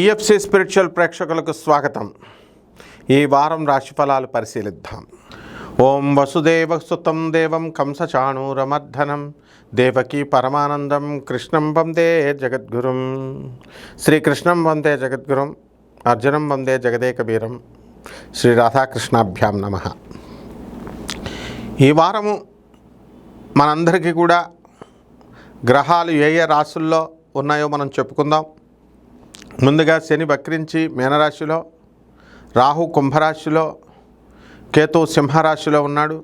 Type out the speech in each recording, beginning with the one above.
TFC spiritual ప్రేక్షకులకు స్వాగతం. ఈ వారం రాశిఫలాలు పరిశీలిద్దాం. ఓం వసుదేవ సుతం దేవం కంసచాణూరమర్ధనం దేవకీ పరమానందం కృష్ణం వందే జగద్గురుం. శ్రీకృష్ణం వందే జగద్గురుం అర్జునం వందే జగదేకబీరం శ్రీ రాధాకృష్ణాభ్యాం నమ. ఈ వారము మనందరికీ కూడా గ్రహాలు ఏ ఏ రాసుల్లో ఉన్నాయో మనం చెప్పుకుందాం. ముందుగా శని వక్రించి మీనరాశిలో రాహు కుంభరాశిలో కేతు సింహరాశిలో ఉన్నాడు.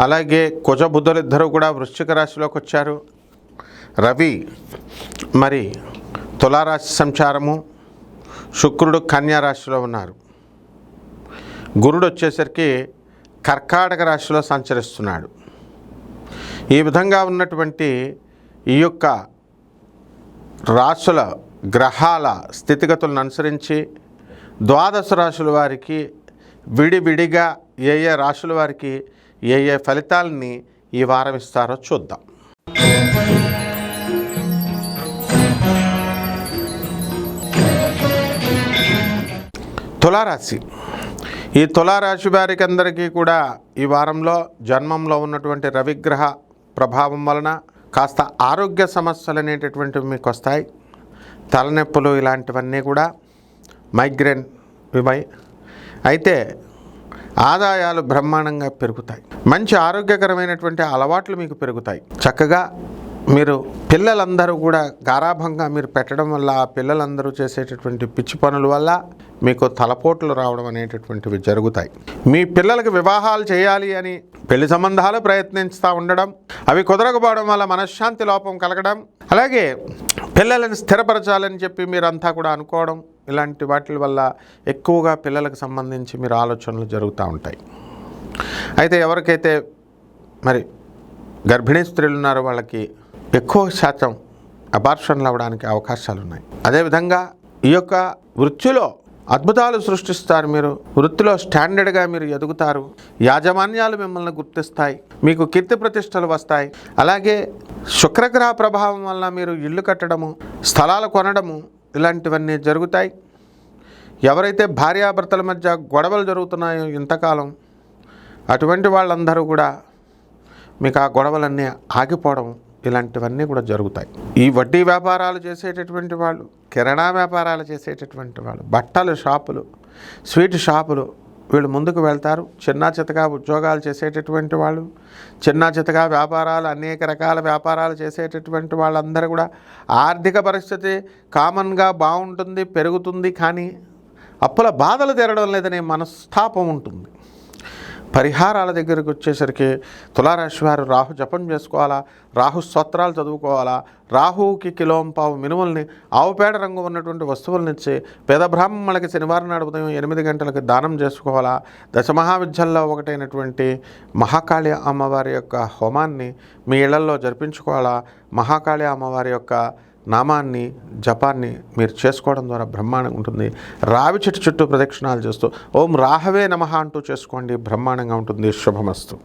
అలాగే కుజబుద్ధులిద్దరూ కూడా వృశ్చిక రాశిలోకి వచ్చారు. రవి మరి తులారాశి సంచారము శుక్రుడు కన్యారాశిలో ఉన్నారు. గురుడు వచ్చేసరికి కర్కాటక రాశిలో సంచరిస్తున్నాడు. ఈ విధంగా ఉన్నటువంటి ఈ యొక్క రాశుల గ్రహాల స్థితిగతులను అనుసరించి ద్వాదశ రాశుల వారికి విడివిడిగా ఏ ఏ రాశుల వారికి ఏ ఏ ఫలితాలని ఈ వారం ఇస్తారో చూద్దాం. తులారాశి. ఈ తులారాశి వారికి అందరికీ కూడా ఈ వారంలో జన్మంలో ఉన్నటువంటి రవిగ్రహ ప్రభావం వలన కాస్త ఆరోగ్య సమస్యలు అనేటటువంటివి మీకు వస్తాయి. తలనొప్పులు ఇలాంటివన్నీ కూడా మైగ్రేన్ ఇవై. అయితే ఆదాయాలు బ్రహ్మాండంగా పెరుగుతాయి. మంచి ఆరోగ్యకరమైనటువంటి అలవాట్లు మీకు పెరుగుతాయి. చక్కగా మీరు పిల్లలందరూ కూడా గారాభంగా మీరు పెట్టడం వల్ల ఆ పిల్లలందరూ చేసేటటువంటి పిచ్చి పనుల వల్ల మీకు తలపోట్లు రావడం అనేటటువంటివి జరుగుతాయి. మీ పిల్లలకు వివాహాలు చేయాలి అని పెళ్ళి సంబంధాలు ప్రయత్నిస్తూ ఉండడం అవి కుదరకపోవడం వల్ల మనశ్శాంతి లోపం కలగడం అలాగే పిల్లలను స్థిరపరచాలని చెప్పి మీరంతా కూడా అనుకోవడం ఇలాంటి వాటి వల్ల ఎక్కువగా పిల్లలకు సంబంధించి మీరు ఆలోచనలు జరుగుతూ ఉంటాయి. అయితే ఎవరికైతే మరి గర్భిణీ స్త్రీలు ఉన్నారో వాళ్ళకి ఎక్కువ శాతం అబార్షన్లు అవ్వడానికి అవకాశాలు ఉన్నాయి అదేవిధంగా ఈ యొక్క వృత్తిలో అద్భుతాలు సృష్టిస్తారు మీరు. వృత్తిలో స్టాండర్డ్గా మీరు ఎదుగుతారు. యాజమాన్యాలు మిమ్మల్ని గుర్తిస్తాయి. మీకు కీర్తి ప్రతిష్టలు వస్తాయి. అలాగే శుక్రగ్రహ ప్రభావం వల్ల మీరు ఇల్లు కట్టడము స్థలాలు కొనడము ఇలాంటివన్నీ జరుగుతాయి. ఎవరైతే భార్యాభర్తల మధ్య గొడవలు జరుగుతున్నాయో ఇంతకాలం అటువంటి వాళ్ళందరూ కూడా మీకు ఆ గొడవలన్నీ ఆగిపోవడం ఇలాంటివన్నీ కూడా జరుగుతాయి. ఈ వడ్డీ వ్యాపారాలు చేసేటటువంటి వాళ్ళు కిరాణా వ్యాపారాలు చేసేటటువంటి వాళ్ళు బట్టల షాపులు స్వీట్ షాపులు వీళ్ళు ముందుకు వెళ్తారు. చిన్న చితగా ఉద్యోగాలు చేసేటటువంటి వాళ్ళు చిన్న చితగా వ్యాపారాలు అనేక రకాల వ్యాపారాలు చేసేటటువంటి వాళ్ళందరూ కూడా ఆర్థిక పరిస్థితి కామన్గా బాగుంటుంది పెరుగుతుంది కానీ అప్పుల బాధలు తీరడం లేదనే మనస్తాపం ఉంటుంది. పరిహారాల దగ్గరకు వచ్చేసరికి తులారాశి వారు రాహు జపం చేసుకోవాలా? రాహు స్తోత్రాలు చదువుకోవాలా? రాహువుకి కిలోంపావు మినుముల్ని ఆవుపేడ రంగు ఉన్నటువంటి వస్తువులను ఇచ్చి పేద బ్రాహ్మణులకి శనివారం నాడు ఉదయం ఎనిమిది గంటలకు దానం చేసుకోవాలా? దశ మహావిద్యల్లో ఒకటైనటువంటి మహాకాళి అమ్మవారి యొక్క హోమాన్ని మీ ఇళ్ళలో జరిపించుకోవాలా? మహాకాళి అమ్మవారి యొక్క నామాన్ని జపాన్ని మీరు చేసుకోవడం ద్వారా బ్రహ్మాండంగా ఉంటుంది. రావి చెట్టు చుట్టూ ప్రదక్షిణాలు చేస్తూ ఓం రాహవే నమః అంటూ చేసుకోండి బ్రహ్మాండంగా ఉంటుంది. శుభమస్తు.